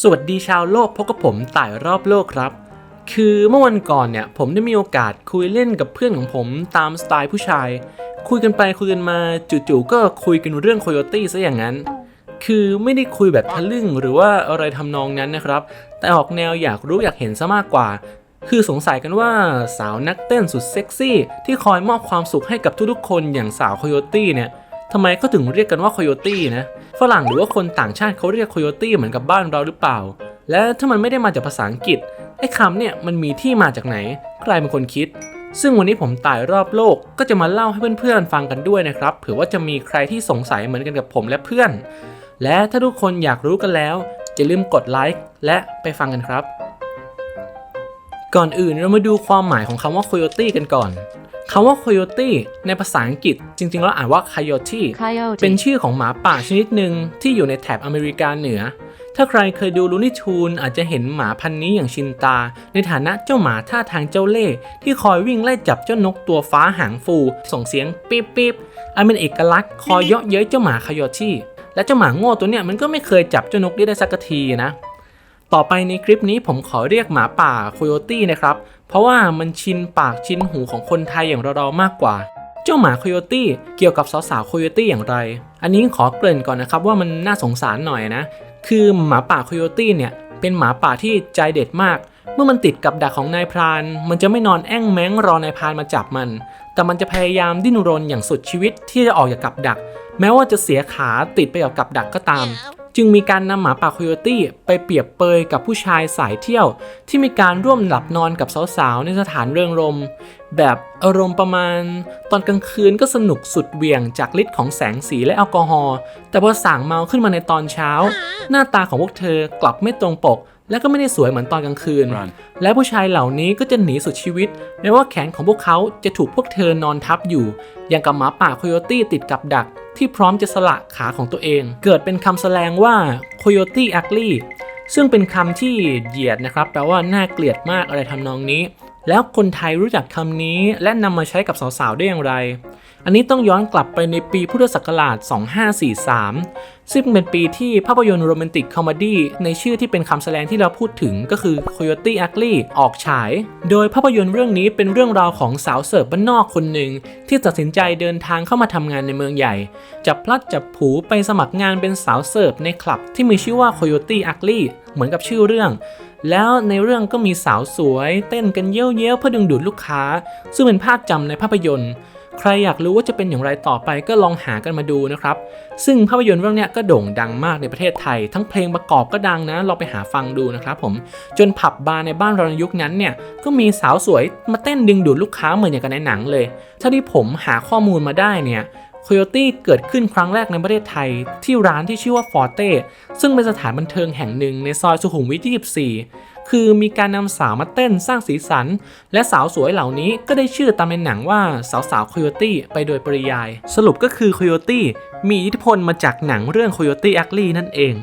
สวัสดีชาวโลกพบกับผมต่ายรอบโลกครับ คือเมื่อวันก่อนเนี่ยผมได้มีโอกาสคุยเล่นกับเพื่อนของผมตามสไตล์ผู้ชาย คุยกันไปคุยกันมาจู่ๆก็คุยกันเรื่องโคโยตี้ซะอย่างนั้น คือไม่ได้คุยแบบทะลึ่งหรือว่าอะไรทำนองนั้นนะครับ แต่ออกแนวอยากรู้อยากเห็นซะมากกว่า คือสงสัยกันว่าสาวนักเต้นสุดเซ็กซี่ที่คอยมอบความสุขให้กับทุกๆคนอย่างสาวโคโยตี้เนี่ย ทำไมเขาถึงเรียกกันว่าคโยตี้นะฝรั่งหรือว่าคนต่างชาติเขาเรียกคโยตี้เหมือนกับบ้านเราหรือเปล่า และถ้ามันไม่ได้มาจากภาษาอังกฤษไอ้คำเนี่ยมันมีที่มาจากไหน ใครเป็นคนคิด ซึ่งวันนี้ผมตายรอบโลกก็จะมาเล่าให้เพื่อนๆฟังกันด้วยนะครับเผื่อว่าจะมีใครที่สงสัยเหมือนกันกับผมและเพื่อน และถ้าทุกคนอยากรู้กันแล้วอย่าลืมกดไลค์และไปฟังกันครับ ก่อนอื่นเรามาดูความหมายของคำว่า coyote กันก่อน คำว่า coyote ในภาษาอังกฤษจริงๆแล้วอ่านว่า coyote Coyote. เป็นชื่อของหมาป่าชนิดหนึ่งที่อยู่ในแถบอเมริกาเหนือ ถ้าใครเคยดูลูนี่ทูนอาจจะเห็นหมาพันธุ์นี้อย่างชินตา ในฐานะเจ้าหมาท่าทางเจ้าเล่ห์ที่คอยวิ่งไล่จับเจ้านกตัวฟ้าหางฟู ส่งเสียงปี๊บปี๊บอันเป็นเอกลักษณ์คอยเยาะเย้ยเจ้าหมาคายอชี่และเจ้าหมาโง่ตัวเนี้ยมันก็ไม่เคยจับเจ้านกได้ได้สักทีนะต่อไปในคลิปนี้ผมขอเรียกหมาป่าโคโยตี้นะครับ เพราะว่ามันชินปากชินหูของคนไทยอย่างเราๆมากกว่า เจ้าหมาโคโยตี้เกี่ยวกับสาวๆโคโยตี้อย่างไร อันนี้ขอเกริ่นก่อนนะครับว่ามันน่าสงสารหน่อยนะ คือหมาป่าโคโยตี้เนี่ยเป็นหมาป่าที่ใจเด็ดมาก เมื่อมันติดกับดักของนายพราน มันจะไม่นอนแอ้งแม้งรอนายพรานมาจับมัน แต่มันจะพยายามดิ้นรนอย่างสุดชีวิตที่จะออกจากกับดัก แม้ว่าจะเสียขาติดไปกับกับดักก็ตาม จึงมีการนำหมาป่าโคโยตี้ไปเปรียบเปยกับผู้ชายสายเที่ยว ที่มีการร่วมหลับนอนกับสาวๆ ในสถานเริงรมย์แบบอารมณ์ประมาณ ตอนกลางคืนก็สนุกสุดเหวี่ยงจากฤทธิ์ของแสงสีและแอลกอฮอล์แต่พอส่างเมาขึ้นมาในตอนเช้า หน้าตาของพวกเธอกลับไม่ตรงปกและก็ไม่ได้สวยเหมือนตอนกลางคืน Run. และผู้ชายเหล่านี้ก็จะหนีสุดชีวิตแม้ว่าแขนของพวกเขาจะถูกพวกเธอนอนทับอยู่ อย่างกับหมาป่าโคโยตี้ติดกับดัก ที่พร้อมจะสละขาของตัวเอง เกิดเป็นคำแสดงว่า coyote ugly ซึ่งเป็นคำที่เหยียดนะครับ แปลว่าน่าเกลียดมากอะไรทำนองนี้ แล้วคนไทยรู้จักคำนี้และนำมาใช้กับสาวๆได้อย่างไร อันนี้ต้องย้อนกลับไปในปีพุทธศักราช 2543 ซึ่งเป็นปีที่ภาพยนตร์โรแมนติกคอมดี้ในชื่อที่เป็นคำแสดงที่เราพูดถึงก็คือ Coyote Ugly ออกฉาย โดยภาพยนตร์เรื่องนี้เป็นเรื่องราวของสาวเสิร์ฟบ้านนอกคนหนึ่ง ที่ตัดสินใจเดินทางเข้ามาทำงานในเมืองใหญ่ จับพลัดจับผูไปสมัครงานเป็นสาวเสิร์ฟในคลับที่มีชื่อว่า Coyote Ugly เหมือนกับชื่อเรื่องแล้วในเรื่องก็มีสาวสวย เต้นกันเย้ยวๆเพื่อดึงดูดลูกค้า ซึ่งเป็นภาพจำในภาพยนตร์ ใครอยากรู้ว่าจะเป็นอย่างไรต่อไปก็ลองหากันมาดูนะครับ ซึ่งภาพยนตร์เรื่องนี้ก็โด่งดังมากในประเทศไทย ทั้งเพลงประกอบก็ดังนะลองไปหาฟังดูนะครับผมจนผับบาร์ในบ้านเราในยุคนั้นเนี่ยก็มีสาวสวยมาเต้นดึงดูดลูกค้าเหมือนอย่างกันในหนังเลยถ้าที่ผมหาข้อมูลมาได้เนี่ยโคโยตี้เกิดขึ้นครั้งแรกในประเทศไทย ที่ร้านที่ชื่อว่าฟอร์เต้ซึ่งเป็นสถานบันเทิงแห่งหนึ่งในซอยสุขุมวิท 24 คือมีการนำสาวมาเต้นสร้างสีสัน และสาวสวยเหล่านี้ก็ได้ชื่อตามในหนังว่าสาวสาวโคโยตี้ไปโดยปริยาย สรุปก็คือโคโยตี้มีอิทธิพลมาจากหนังเรื่องโคโยตี้อักลี่นั่นเอง